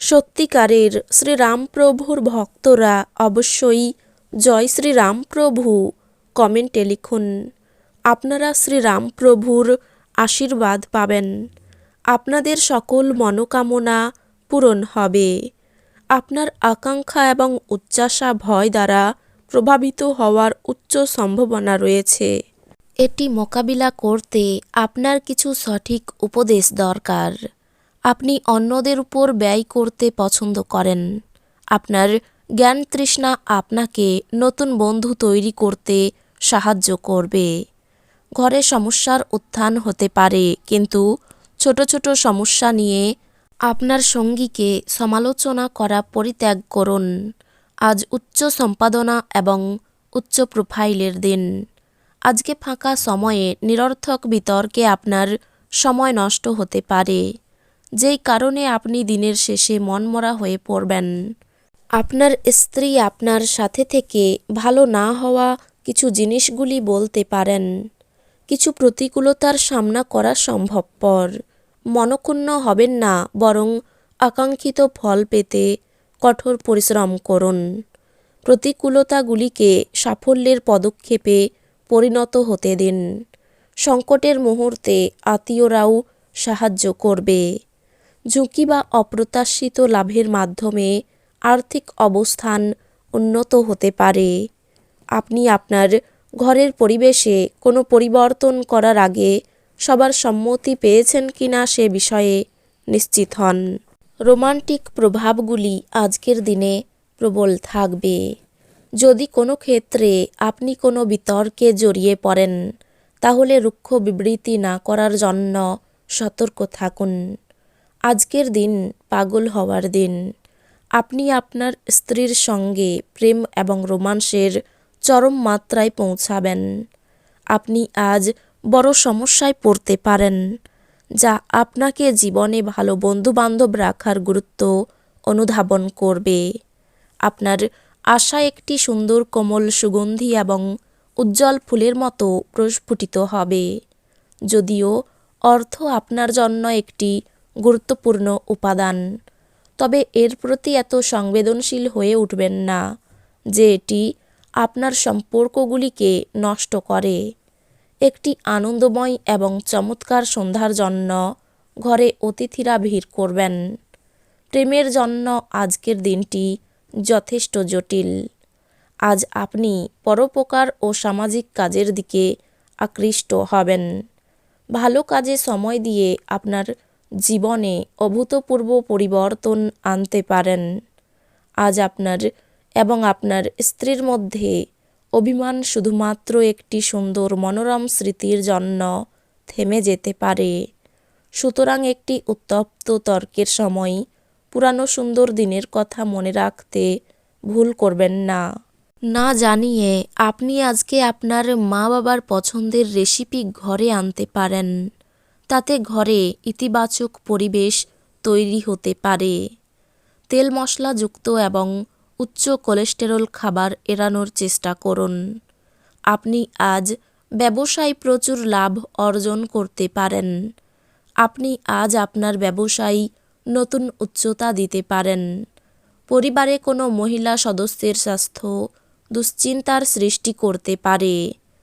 সত্যিকারের শ্রীরামপ্রভুর ভক্তরা অবশ্যই জয় শ্রীরামপ্রভু কমেন্টে লিখুন। আপনারা শ্রীরামপ্রভুর আশীর্বাদ পাবেন। আপনাদের সকল মনোকামনা পূরণ হবে। আপনার আকাঙ্ক্ষা এবং উচ্চাসা ভয় দ্বারা প্রভাবিত হওয়ার উচ্চ সম্ভাবনা রয়েছে। এটি মোকাবিলা করতে আপনার কিছু সঠিক উপদেশ দরকার। আপনি অন্যদের উপর ব্যয় করতে পছন্দ করেন। আপনার জ্ঞান তৃষ্ণা আপনাকে নতুন বন্ধু তৈরি করতে সাহায্য করবে। ঘরে সমস্যার উত্থান হতে পারে, কিন্তু ছোট ছোট সমস্যা নিয়ে আপনার সঙ্গীকে সমালোচনা করা পরিত্যাগ করুন। আজ উচ্চ সম্পাদনা এবং উচ্চ প্রোফাইলের দিন। আজকে ফাঁকা সময়ে নিরর্থক বিতর্কে আপনার সময় নষ্ট হতে পারে। যেই কারণে আপনি দিনের শেষে মনমরা হয়ে পড়বেন। আপনার স্ত্রী আপনার সাথে থেকে ভালো না হওয়া কিছু জিনিসগুলি বলতে পারেন। কিছু প্রতিকূলতার সামনা করা সম্ভবপর। মনক্ষুণ্ণ হবেন না, বরং আকাঙ্ক্ষিত ফল পেতে কঠোর পরিশ্রম করুন। প্রতিকূলতাগুলিকে সাফল্যের পদক্ষেপে পরিণত হতে দিন। সংকটের মুহূর্তে আত্মীয়রাও সাহায্য করবে। ঝুঁকি বা অপ্রত্যাশিত লাভের মাধ্যমে আর্থিক অবস্থান উন্নত হতে পারে। আপনি আপনার ঘরের পরিবেশে কোনো পরিবর্তন করার আগে সবার সম্মতি পেয়েছেন কিনা সে বিষয়ে নিশ্চিত হন। রোমান্টিক প্রভাবগুলি আজকের দিনে প্রবল থাকবে। যদি কোনো ক্ষেত্রে আপনি কোনো বিতর্কে জড়িয়ে পড়েন, তাহলে রুক্ষ বিবৃতি না করার জন্য সতর্ক থাকুন। আজকের দিন পাগল হওয়ার দিন। আপনি আপনার স্ত্রীর সঙ্গে প্রেম এবং রোমান্সের চরম মাত্রায় পৌঁছাবেন। আপনি আজ বড় সমস্যায় পড়তে পারেন, যা আপনাকে জীবনে ভালো বন্ধুবান্ধব রাখার গুরুত্ব অনুধাবন করবে। আপনার আশা একটি সুন্দর কোমল সুগন্ধি এবং উজ্জ্বল ফুলের মতো প্রস্ফুটিত হবে। যদিও অর্থ আপনার জন্য একটি গুরুত্বপূর্ণ উপাদান। তবে এর প্রতি এত সংবেদনশীল হয়ে উঠবেন না যে এটি আপনার সম্পর্কগুলিকে নষ্ট করে। একটি আনন্দময় এবং চমৎকার সন্ধ্যার জন্য ঘরে অতিথিরা ভিড় করবেন। প্রেমের জন্য আজকের দিনটি যথেষ্ট জটিল। আজ আপনি পরোপকার ও সামাজিক কাজের দিকে আকৃষ্ট হবেন। ভালো কাজে সময় দিয়ে আপনার জীবনে অভূতপূর্ব পরিবর্তন আনতে পারেন। আজ আপনার এবং আপনার স্ত্রীর মধ্যে অভিমান শুধুমাত্র একটি সুন্দর মনোরম স্মৃতির জন্য থেমে যেতে পারে। সুতরাং একটি উত্তপ্ত তর্কের সময় পুরানো সুন্দর দিনের কথা মনে রাখতে ভুল করবেন না। না জানিয়ে আপনি আজকে আপনার মা বাবার পছন্দের রেসিপি ঘরে আনতে পারেন। তাতে ঘরে ইতিবাচক পরিবেশ তৈরি হতে পারে। তেল মশলাযুক্ত এবং উচ্চ কোলেস্টেরল খাবার এড়ানোর চেষ্টা করুন। আপনি আজ ব্যবসায় প্রচুর লাভ অর্জন করতে পারেন। আপনি আজ আপনার ব্যবসায় নতুন উচ্চতা দিতে পারেন। পরিবারে কোনো মহিলা সদস্যের স্বাস্থ্য দুশ্চিন্তার সৃষ্টি করতে পারে।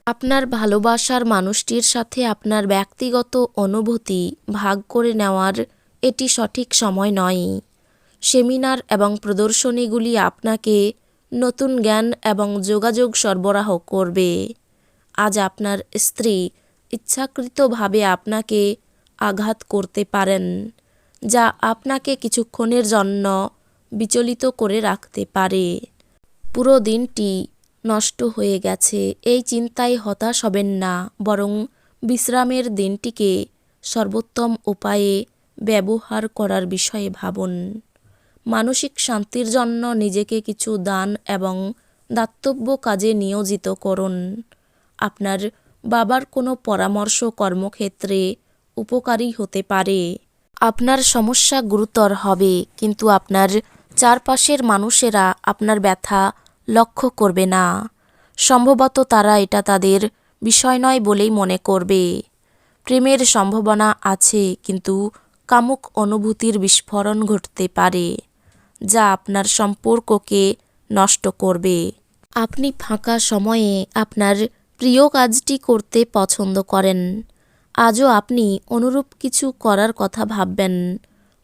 আপনার ভালোবাসার মানুষটির সাথে আপনার ব্যক্তিগত অনুভূতি ভাগ করে নেওয়ার এটি সঠিক সময় নয়। সেমিনার এবং প্রদর্শনীগুলি আপনাকে নতুন জ্ঞান এবং যোগাযোগ সরবরাহ করবে। আজ আপনার স্ত্রী ইচ্ছাকৃতভাবে আপনাকে আঘাত করতে পারেন, যা আপনাকে কিছুক্ষণের জন্য বিচলিত করে রাখতে পারে। পুরো দিনটি নষ্ট হয়ে গেছে। এই চিন্তায় হতাশ হবেন না, বরং বিশ্রামের দিনটিকে সর্বোত্তম উপায়ে ব্যবহার করার বিষয়ে ভাবুন। মানসিক শান্তির জন্য নিজেকে কিছু দান এবং দাতব্য কাজে নিয়োজিত করুন। আপনার বাবার কোনো পরামর্শ কর্মক্ষেত্রে উপকারী হতে পারে। আপনার সমস্যা গুরুতর হবে, কিন্তু আপনার চারপাশের মানুষেরা আপনার ব্যথা লক্ষ্য করবে না। সম্ভবত তারা এটা তাদের বিষয় নয় বলেই মনে করবে। প্রেমের সম্ভাবনা আছে, কিন্তু কামুক অনুভূতির বিস্ফোরণ ঘটতে পারে, যা আপনার সম্পর্ককে নষ্ট করবে। আপনি ফাঁকা সময়ে আপনার প্রিয় কাজটি করতে পছন্দ করেন। আজও আপনি অনুরূপ কিছু করার কথা ভাববেন,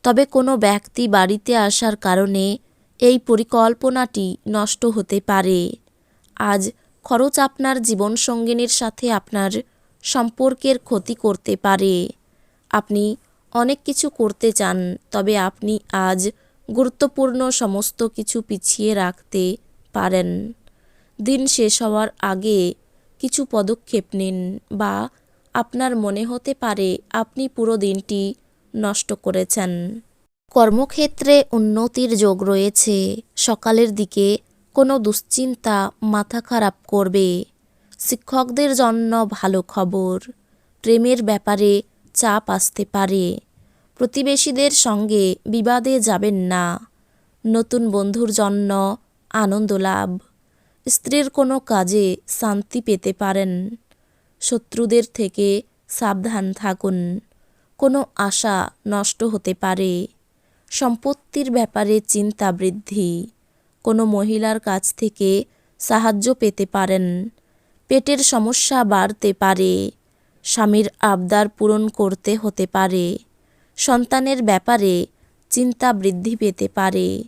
তবে কোনো ব্যক্তি বাড়িতে আসার কারণে এই পরিকল্পনাটি নষ্ট হতে পারে। আজ খরচ আপনার জীবনসঙ্গিনীর সাথে আপনার সম্পর্কের ক্ষতি করতে পারে। আপনি অনেক কিছু করতে চান, তবে আপনি আজ গুরুত্বপূর্ণ সমস্ত কিছু পিছিয়ে রাখতে পারেন। দিন শেষ হওয়ার আগে কিছু পদক্ষেপ নিন বা আপনার মনে হতে পারে আপনি পুরো দিনটি নষ্ট করেছেন। কর্মক্ষেত্রে উন্নতির যোগ রয়েছে। সকালের দিকে কোনো দুশ্চিন্তা মাথা খারাপ করবে। শিক্ষকদের জন্য ভালো খবর। প্রেমের ব্যাপারে চাপ আসতে পারে। প্রতিবেশীদের সঙ্গে বিবাদে যাবেন না। নতুন বন্ধুর জন্য আনন্দ লাভ। স্ত্রীর কোনো কাজে শান্তি পেতে পারেন। শত্রুদের থেকে সাবধান থাকুন। কোনো আশা নষ্ট হতে পারে। সম্পত্তির ব্যাপারে চিন্তা বৃদ্ধি। কোনো মহিলার কাছ থেকে সাহায্য পেতে পারেন। পেটের সমস্যা বাড়তে পারে। স্বামীর আবদার পূরণ করতে হতে পারে। সন্তানের ব্যাপারে চিন্তা বৃদ্ধি পেতে পারে।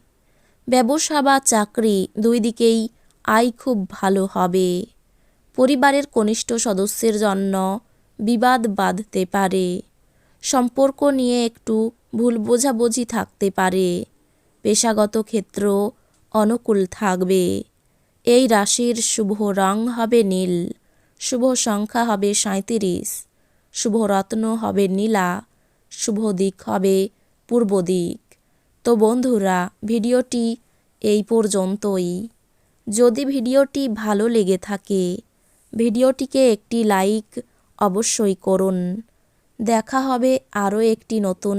ব্যবসা বা চাকরি দুই দিকেই আয় খুব ভালো হবে। পরিবারের কনিষ্ঠ সদস্যের জন্য বিবাদ বাঁধতে পারে। সম্পর্ক নিয়ে একটু ভুল বোঝাবুঝি থাকতে পারে। পেশাগত ক্ষেত্র অনুকূল থাকবে। এই রাশির শুভ রং হবে নীল। শুভ সংখ্যা হবে সাঁত্রিশ শুভ রত্ন হবে নীলা। শুভ দিক হবে পূর্ব দিক। তো বন্ধুরা, ভিডিওটি এই পর্যন্তই। যদি ভিডিওটি ভালো লেগে থাকে, ভিডিওটিকে একটি লাইক অবশ্যই করুন। দেখা হবে আরও একটি নতুন